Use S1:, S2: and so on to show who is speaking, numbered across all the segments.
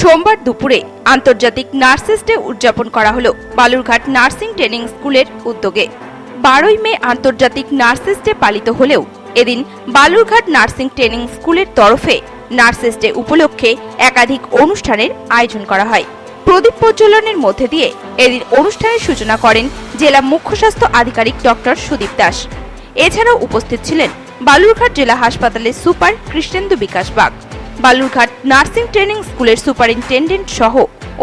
S1: সোমবার দুপুরে আন্তর্জাতিক নার্সেস ডে উদযাপন করা হলো বালুরঘাট নার্সিং ট্রেনিং স্কুলের উদ্যোগে। বারোই মে আন্তর্জাতিক নার্সেস ডে পালিত হলেও এদিন বালুরঘাট নার্সিং ট্রেনিং স্কুলের তরফে নার্সেস ডে উপলক্ষে একাধিক অনুষ্ঠানের আয়োজন করা হয়। প্রদীপ প্রজ্বলনের মধ্যে দিয়ে এদিন অনুষ্ঠানের সূচনা করেন জেলা মুখ্য স্বাস্থ্য আধিকারিক ডক্টর সুদীপ দাস। এছাড়াও উপস্থিত ছিলেন বালুরঘাট জেলা হাসপাতালের super Krishnendu Bikash Bag. Balurghat nursing training স্কুলের সুপারিনটেন্ডেন্ট সহ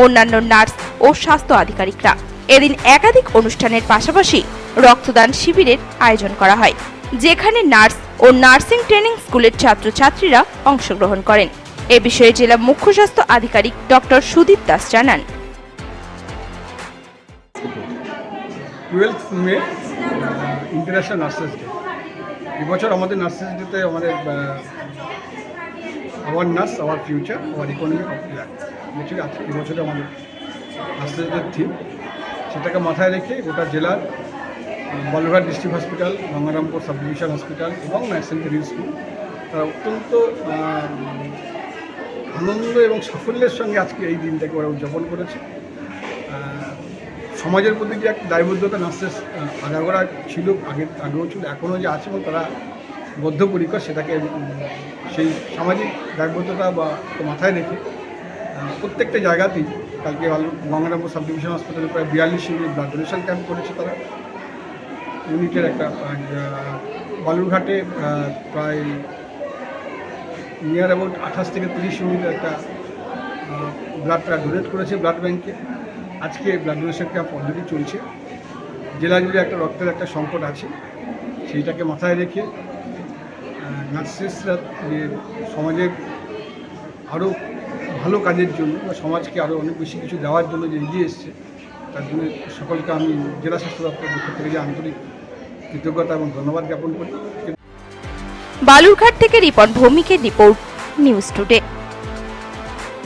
S1: অন্যান্য নার্স ও স্বাস্থ্য আধিকারিকরা। এদিন একাধিক অনুষ্ঠানের পাশাপাশি রক্তদান শিবিরের আয়োজন করা হয়, যেখানে নার্স ও নার্সিং ট্রেনিং স্কুলের ছাত্রছাত্রীরা অংশগ্রহণ করেন। এ বিষয়ে জেলা মুখ্য স্বাস্থ্য আধিকারিক ডক্টর সুদীপ দাস জানান।
S2: International nurses day. এবছর আমাদের নার্সেস ডেতে আমাদের our nurse our future our economy of আজকে এবছরে আমাদের নার্সেস থিম সেটাকে মাথায় রেখে গোটা জেলার আহ, Balurghat district hospital Gangarampur sub division hospital এবং ন্যাশনাল ট্রেনিং স্কুল তারা অত্যন্ত আনন্দ এবং সাফল্যের সঙ্গে আজকে এই দিনটাকে ওরা উদযাপন করেছে। সমাজের প্রতি যে এক দায়বদ্ধতা নার্সেস আগাগোড়া ছিল আগের আগেও ছিল এখনও যে আছে এবং তারা বদ্ধপরিকর, সেটাকে সেই সামাজিক দায়বদ্ধতা বা মাথায় রেখে প্রত্যেকটা জায়গাতেই কালকে গঙ্গারামপুর সাব ডিভিশন হসপিটালে প্রায় বিয়াল্লিশ ইউনিট ব্লাড ডোনেশন ক্যাম্প করেছে তারা। ইউনিটের একটা বালুরঘাটে প্রায় নিয়ার অ্যাবাউট আঠাশ থেকে তিরিশ ইউনিটের একটা ব্লাড ডোনেট করেছে ব্লাড ব্যাংকে আজকে ব্লাড ডোনেশন ক্যাম্প অলরেডি চলছে। জেলা জুড়ে একটা রক্তের একটা সংকট আছে। সেইটাকে মাথায় রেখে নার্সেসরা যে সমাজের আরও ভালো কাজের জন্য বা সমাজকে আরও অনেক বেশি কিছু দেওয়ার জন্য যে এগিয়ে এসছে, তার জন্য সকলকে আমি জেলা স্বাস্থ্য দপ্তরের পক্ষ থেকে যে আন্তরিক কৃতজ্ঞতা এবং ধন্যবাদ জ্ঞাপন করি।
S1: বালুরঘাট থেকে রিপন ভৌমিকের রিপোর্ট, নিউজ টুডে।